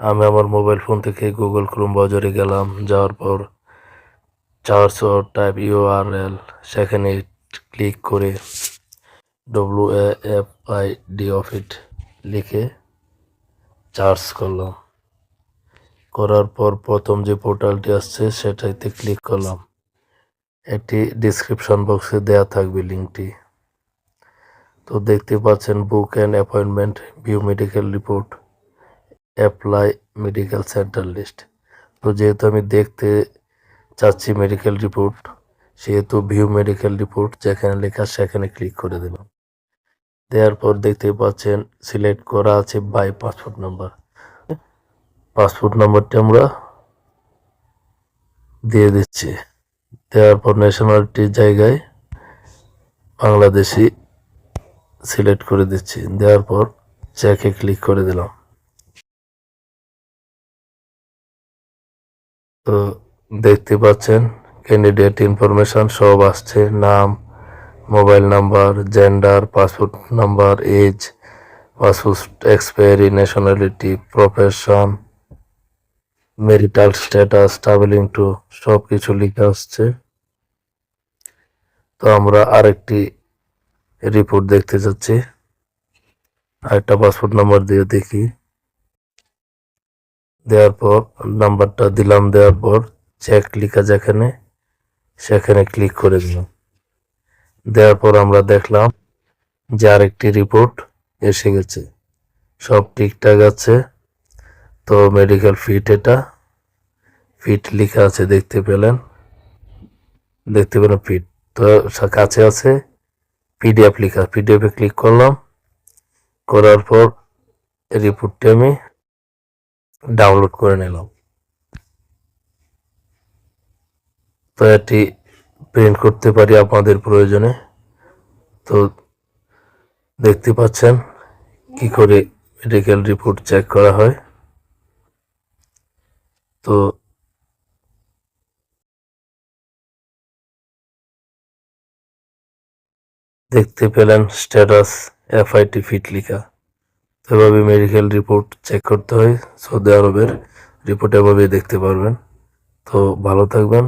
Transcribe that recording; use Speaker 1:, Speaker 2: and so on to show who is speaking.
Speaker 1: আমি আমার mobile phone থেকে গুগল ক্রোম ব্রাউজারে গেলাম। যাওয়ার পর চার্জ ও টাইপ ইউআরএল সেখানে ক্লিক করে W A F I D অফিট লিখে চার্জ করলাম। করার পর প্রথম যে পোর্টালটি আসছে সেটাতে ক্লিক করলাম। এটি ডিসক্রিপশন বক্সে দেয়া থাকবে লিঙ্কটি। তো দেখতে পাচ্ছেন book and appointment, view medical report. Apply medical centre list তো যেহেতু আমি দেখতে চাচ্ছি মেডিকেল রিপোর্ট সেহেতু ভিউ মেডিকেল রিপোর্ট যেখানে লেখা সেখানে ক্লিক করে দিলাম। দেওয়ার পর দেখতে পাচ্ছেন সিলেক্ট করা আছে বাই পাসপোর্ট নাম্বার পাসপোর্ট নাম্বারটি আমরা দিয়ে দিচ্ছি। দেওয়ার পর ন্যাশনালিটির জায়গায় বাংলাদেশি সিলেক্ট করে দিচ্ছি। দেওয়ার পর চেকে ক্লিক করে দিলাম। তো দেখতে পাচ্ছেন ক্যান্ডিডেট ইনফরমেশন সব আসছে, নাম mobile number gender passport number age passport expiry nationality profession marital status travelling to সব কিছু লিখে আসছে। তো আমরা আরেকটি রিপোর্ট দেখতে যাচ্ছি। আরেকটা পাসপোর্ট নাম্বার দিয়ে দেখি। দেওয়ার পর, নাম্বারটা দিলাম দেওয়ার পর চেক লিখা যেখানে, সেখানে ক্লিক করে দিলাম। দেওয়ার পর আমরা দেখলাম যে আরেকটি রিপোর্ট এসে গেছে। সব ঠিকঠাক আছে। তো মেডিকেল ফিট এটা। ফিট লেখা আছে, দেখতে পেলেন। দেখতে পেলেন ফিট তো কাছে আছে পিডিএফ লেখা। পিডিএফে ক্লিক করলাম। করার পর রিপোর্টটি আমি ডাউনলোড করে নিলাম। তো এটি প্রিন্ট করতে পারি আপনাদের প্রয়োজনে। তো দেখতে পাচ্ছেন কি করে মেডিকেল রিপোর্ট চেক করা হয়। তো দেখতে পেলেন স্ট্যাটাস এফআইটি ফিট লিখা। এভাবে মেডিকেল রিপোর্ট চেক করতে হয়। সৌদি আরবের রিপোর্ট এভাবে দেখতে পারবেন। তো ভালো থাকবেন।